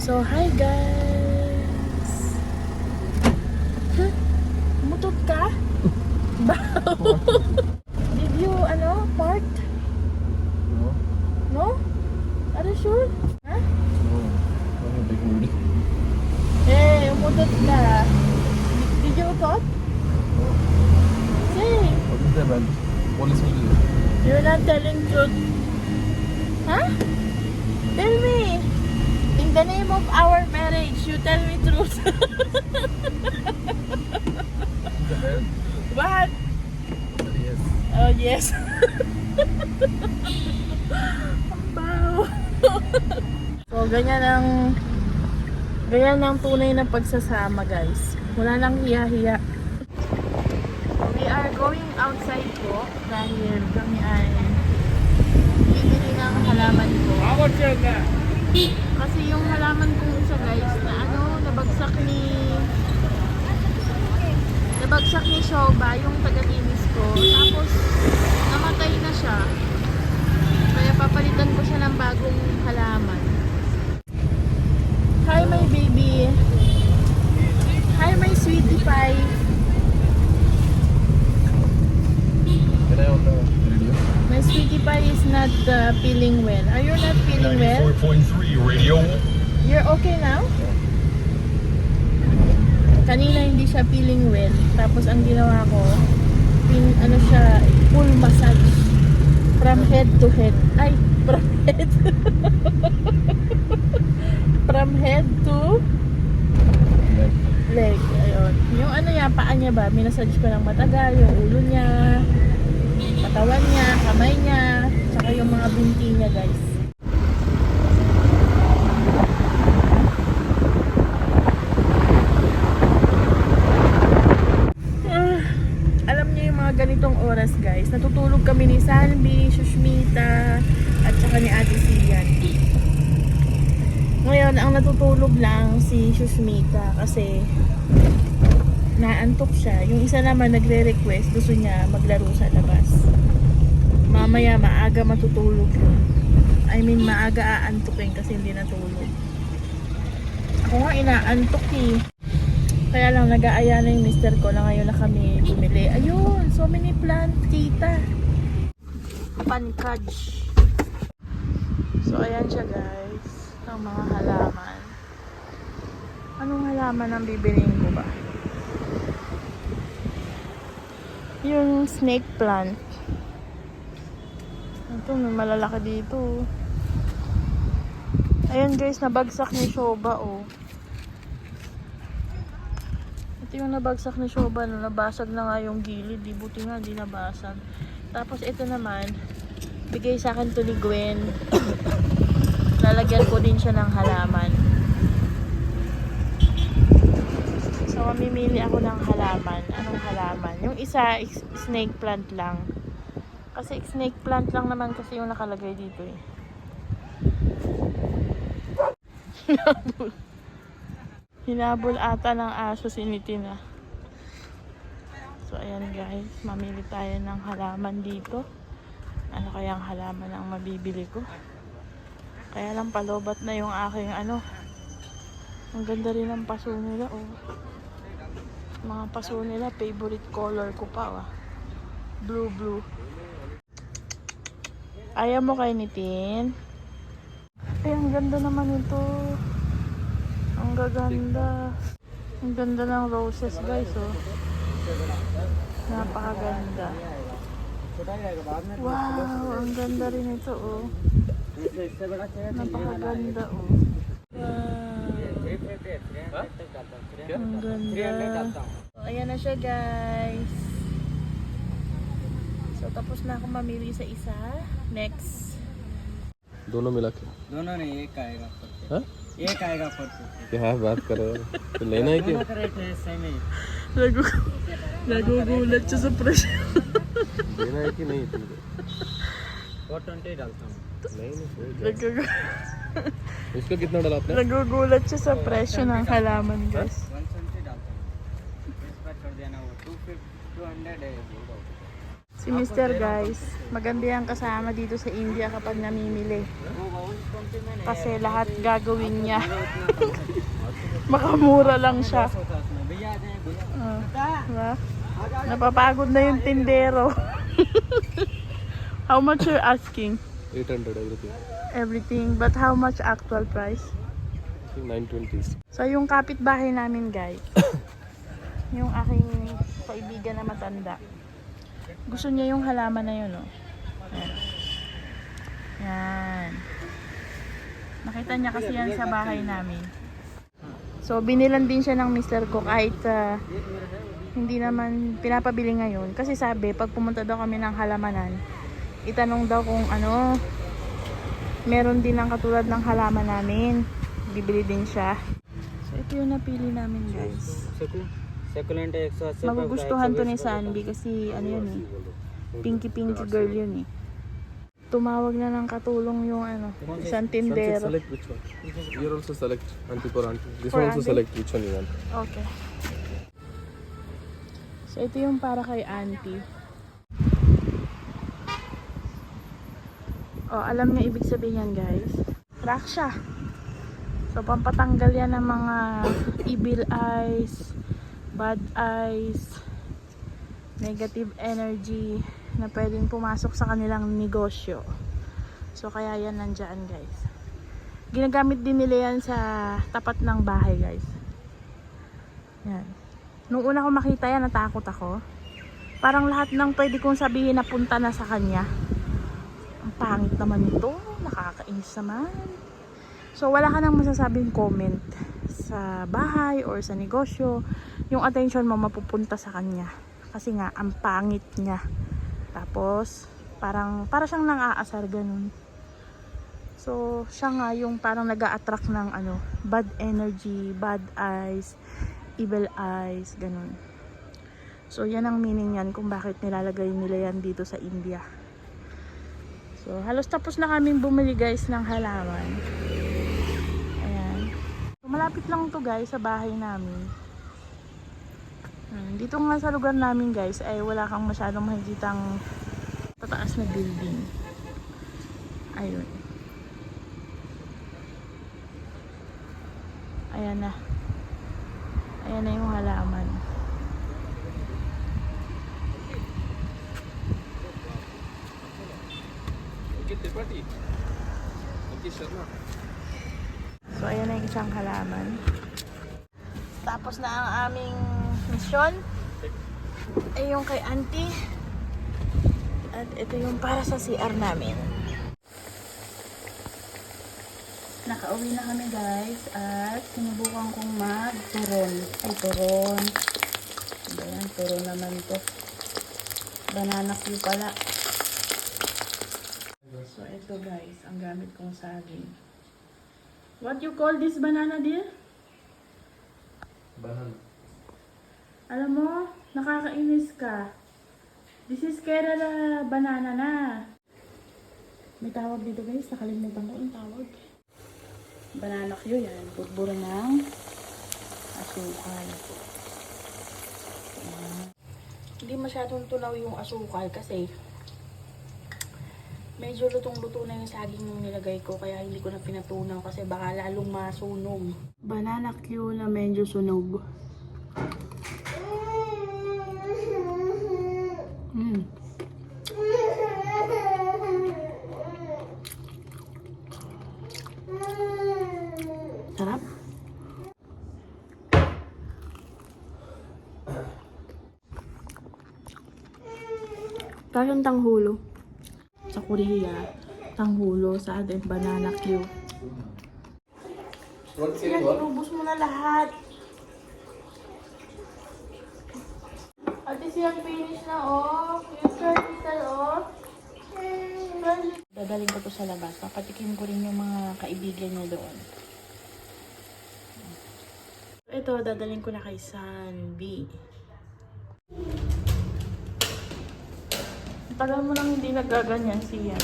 So, hi guys! Huh? Mutot ka? Baw! Did you, ano, part? No, No? Are you sure? Ha? no. I'm a big mood. Eh, umutot ka. Did you utot? Say, What is that, man? Police will do. you're not telling truth. Huh? In the name of our marriage, you tell me truth. What? Yes. Oh, yes. So, ganyan ang ganyan ang tunay na pagsasama, guys. Wala nang hiya-hiya. We are going outside po dahil kami ay bibili ng halaman ko. Kasi yung halaman kong isa, guys, na ano, nabagsak ni nabagsak ni Shoba, yung taga-linis ko. Tapos, namatay na siya. Kaya papalitan ko siya ng bagong halaman. Hi, my baby. Hi, my sweetie pie. My sweetie pie is not uh, feeling well. Are you not feeling well? 94.3 radio. You're okay now? Kanina hindi siya feeling well. Tapos ang ginawa ko, pin, ano siya, full massage. From head to head. Ay, from head. from head to Like, leg. Ayun. Yung ano niya, paa niya ba, minasage ko ng matagal, yung ulo niya, katawan niya, kamay niya, tsaka yung mga binti niya, guys. Ah, alam niyo yung mga ganitong oras, guys. Natutulog kami ni Salvi, Shushmita, at saka ni Ate Sian. Ngayon, ang natutulog lang si Shushmita kasi naantok siya. Yung isa naman nagre-request, gusto niya maglaro sa labas. Mamaya maaga matutulog yun. I mean, maaga aantukin kasi hindi natulog. Ako nga inaantok eh. Kaya lang nag-aaya na yung mister ko na ngayon na kami bumili. Ayun, so many plant, tita. Pankaj. So ayan siya guys. Ang mga halaman. Anong halaman ang bibiliin ko ba? Yung snake plant. Ito, may malalaki dito. Ayun guys, nabagsak ni Shoba oh. Ito yung nabagsak ni Shoba no, nabasag na nga yung gilid, di buti nga di nabasag. Tapos ito naman, bigay sa akin to ni Gwen. Lalagyan ko din siya ng halaman. So, mamimili ako ng halaman. Anong halaman? Yung isa, is- snake plant lang. Kasi snake plant lang naman kasi yung nakalagay dito eh. Hinabol. Hinabol ata ng aso si Nitina. So, ayan guys. Mamili tayo ng halaman dito. Ano kayang halaman ang mabibili ko? Kaya lang palobat na yung aking ano. Ang ganda rin ng paso nila oh. Mga paso nila, favorite color ko pa ah. Blue blue. Ayaw mo kay Nitin? Ay, ang ganda naman ito. Ang gaganda. Ang ganda ng roses guys oh. Napakaganda. Wow, ang ganda rin ito oh. Napakaganda oh. Wow. Ang ganda. So, ayan na siya guys. So tapos na ako mamili sa isa. Next. दोनों मिला के दोनों नहीं एक आएगा पर हाँ? एक आएगा पर क्या बात कर रहे हो तो लेना है क्या है ही Nagu nagugulat siya sa presyo. लेना है कि नहीं तुमको फोर ट्वेंटी डालता हूँ नहीं नहीं उसका कितना डाला आपने nagugulat siya sa presyo ng halaman guys. One twenty डालता हूँ इस बार कर दिया ना वो टू फिफ्टी टू हंड्रेड है Si Mr. guys, maganda yung kasama dito sa India kapag namimili. Kasi lahat gagawin niya. Makamura lang siya. भैया आ जाए भैया Ah, diba? Napapagod na yung tindero. how much you're asking? 800 everything. Everything, but how much actual price? I think 920. So yung kapitbahay namin guys, yung aking kaibigan na matanda, gusto niya yung halaman na yun, oh. Ayan. Yan. Nakita niya kasi yan sa bahay namin. So binilan din siya ng mister ko kahit ah, hindi naman pinapabili ngayon. Kasi sabi, pag pumunta daw kami ng halamanan, itanong daw kung ano meron din ang katulad ng halaman namin. Bibili din siya. So ito yung napili namin guys. Magugustuhan to ni Sanbi kasi ano yun eh. Pinky pinky girl yun eh. Tumawag na ng katulong yung ano isang tindero. you're also select auntie for auntie this one also select which one you want. Okay. So ito yung para kay auntie. Oh, alam niyo ibig sabihin yan guys. Raksha. So pampatanggal yan ng mga evil eyes, bad eyes, negative energy na pwedeng pumasok sa kanilang negosyo. So kaya yan nandyan guys. Ginagamit din nila yan sa tapat ng bahay guys. Yan. Nung una ko makita yan, natakot ako. Parang lahat ng pwede kong sabihin na punta na sa kanya. Ang pangit naman ito. Nakakainis naman. So, wala ka nang masasabing comment sa bahay or sa negosyo. Yung attention mo mapupunta sa kanya. Kasi nga, ang pangit niya. Tapos, parang, para siyang nang-aasar ganun. So, siya nga yung parang nag attract ng ano, bad energy, bad eyes, evil eyes, ganun. So, yan ang meaning yan kung bakit nilalagay nila yan dito sa India. So, halos tapos na kaming bumili guys ng halaman. Ayan. So, malapit lang to guys sa bahay namin. Hmm, Dito nga sa lugar namin guys ay wala kang masyadong makikitang tataas na building. Ayun. Ayan na. Ayan na yung halaman. Okay, Tripathi. Sharma. So, ayan na yung isang halaman. Tapos na ang aming mission. Ay yung kay auntie. At ito yung para sa CR namin. Nakauwi na kami guys at sinubukan kong mag-turon. Ay, turon. Ba yan? Turon naman to. Banana cue pala. So, ito guys, ang gamit kong saging. What you call this banana dear? Banana. Alam mo, nakakainis ka. This is Kerala banana na. May tawag dito guys, nakalimutan ko ang tawag. Banana Q yan, putbura ng asukal. Hindi masyadong tunaw yung asukal kasi medyo lutong-luto na yung saging nung nilagay ko kaya hindi ko na pinatunaw kasi baka lalong masunog. Banana Q na medyo sunog. Mm. Sarap. Parang tanghulo. Sa Korea, tanghulo sa atin, banana Q. One Yan, inubos mo na lahat. Ate siya finish na, oh. Yung crystal, oh. Dadaling ko to sa labas. Papatikin ko rin yung mga kaibigan niya doon. Ito, dadaling ko na kay Sanbi. Ang Tagal mo lang hindi nagaganyan siya.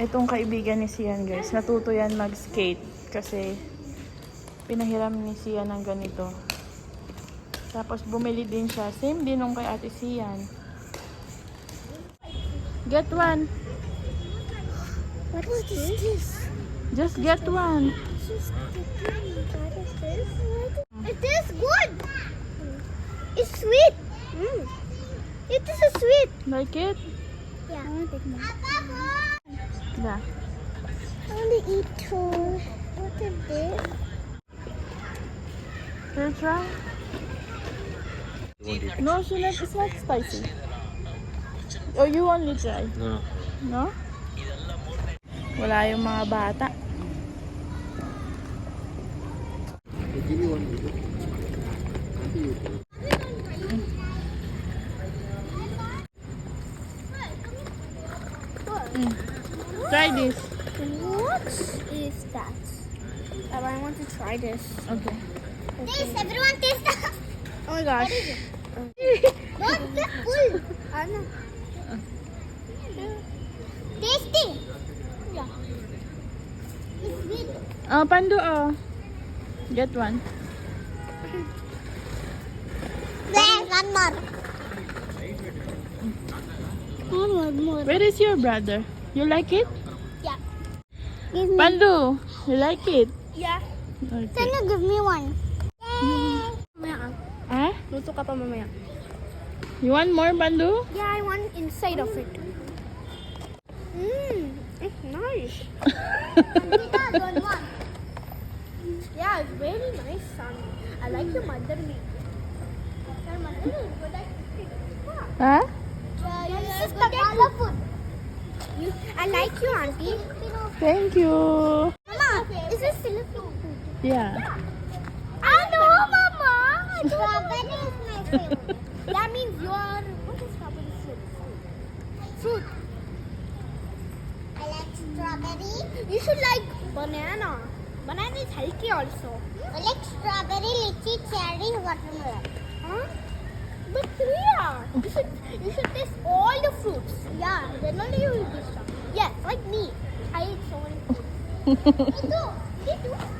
Itong kaibigan ni Sian guys, natuto yan mag-skate kasi pinahiram ni Sian ng ganito. Tapos bumili din siya. Same din nung kay Ate Sian. Get one. What is this? Just get one. It is good. It's sweet. Mm. It is a sweet. Like it? Yeah. I want to take more. Yeah. I want to eat two. What is this? Can you try? No, she not, it's not spicy. Oh, you only try. No. No? Wala yung mga bata. Try this. Okay. Taste, everyone taste that. Oh my gosh. Not the full. Anna. Tasty. Yeah. It's sweet. Oh, Pandu, oh. Get one. There, one more. One more, more. Where is your brother? You like it? Yeah. Pandu, you like it? Yeah. Okay. Can you give me one? Mamaya ka. Ah? Luto ka pa mamaya. You want more, Pandu? Yeah, I want inside of it. Mmm, it's nice. yeah, it's very nice, son. I like your mother meat. Your mother is good at cooking. Huh? Yeah, this is. You, I like you, auntie. Thank you. Mama, is this Filipino food? Yeah. I know, Mama. Strawberry is my favorite. that means you're. What is strawberry fruit? Fruit. I like strawberry. You should like banana. Banana is healthy also. I like strawberry, lychee, cherry, watermelon. Huh? But Priya, you should you should taste all the fruits. Yeah, then only you will be strong. Yes, like me. I eat so many fruits. me too. Me too.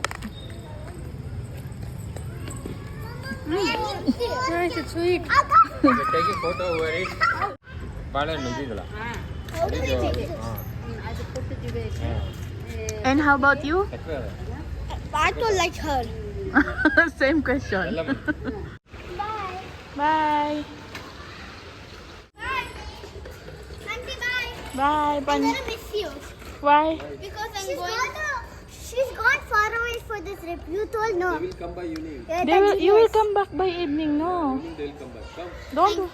Nice, it's sweet. Take a photo over it. ಬಾಳೆ ಮೆಂದಿದಲ್ಲ How do we take it? And how about you? I don't like her. Same question. Bye. Bye. Bye. Auntie, bye. Bye. I'm Pan- gonna miss you Why? because I'm going. she's gone far away for this trip. You told no. They will come by evening. Yeah, They will, that you will yes. come back by evening, no? Evening they will come back. Come. Don't.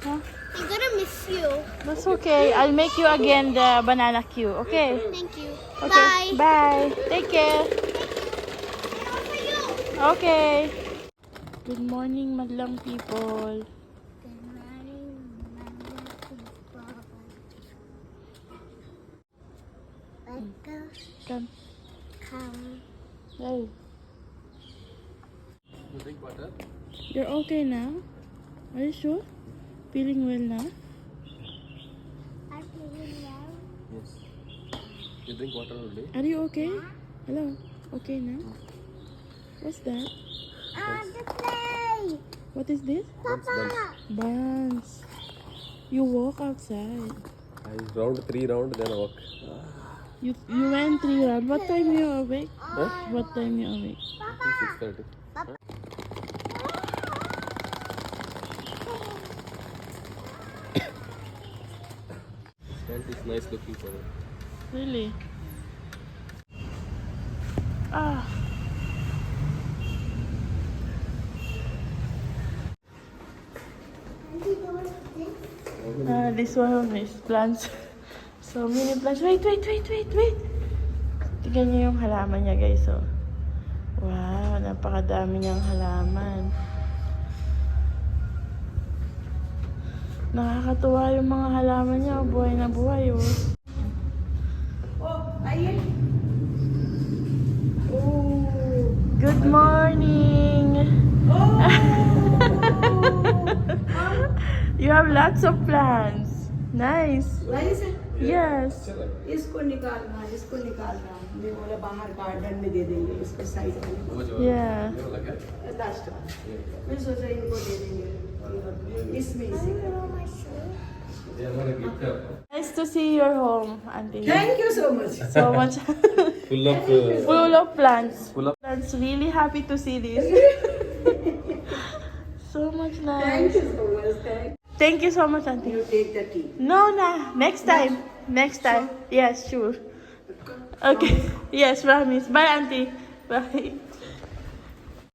Huh? I'm gonna miss you. That's okay. I'll make you again the banana queue, okay? Thank you. Okay. Bye. Bye. Take care. And you. Okay. Good morning, madlang people. Good morning, Come. Come. Hey, You drink water? You're okay now? Are you sure? Feeling well now? I'm feeling well. Yes. You drink water all day? Are you okay? Hello? Okay now? What's that? Ah, the play. What is this? Papa. Buns. You walk outside. I round three round then walk. You you went three round. What time you awake? Huh? What time you awake? Six thirty. Is nice looking for it. Really? Ah. Ah, this one is plants. So many plants. Wait, wait, wait, wait, wait. Tignan niyo yung halaman niya, guys. Oh. Wow, napakadami niyang halaman. Nakakatuwa yung mga halaman niya. Buhay na buhay, oh. Good morning! you have lots of plants. Nice. Nice है Yes. इसको निकालना इसको निकालना मैं बोला बाहर गार्डन में दे देंगे इसको साइड में Yeah. लास्ट मैं सोचा इनको दे देंगे It's amazing. Nice to see your home, Auntie. Thank you so much. So much. full of uh, full of plants. Full of plants. Really happy to see this. so much nice. Thank you so much. Thank. Thank you so much, Auntie. You take the tea. No, nah. Next time. Next time. Sure. Yes, sure. Okay. Yes, promise. Bye, Auntie. Bye.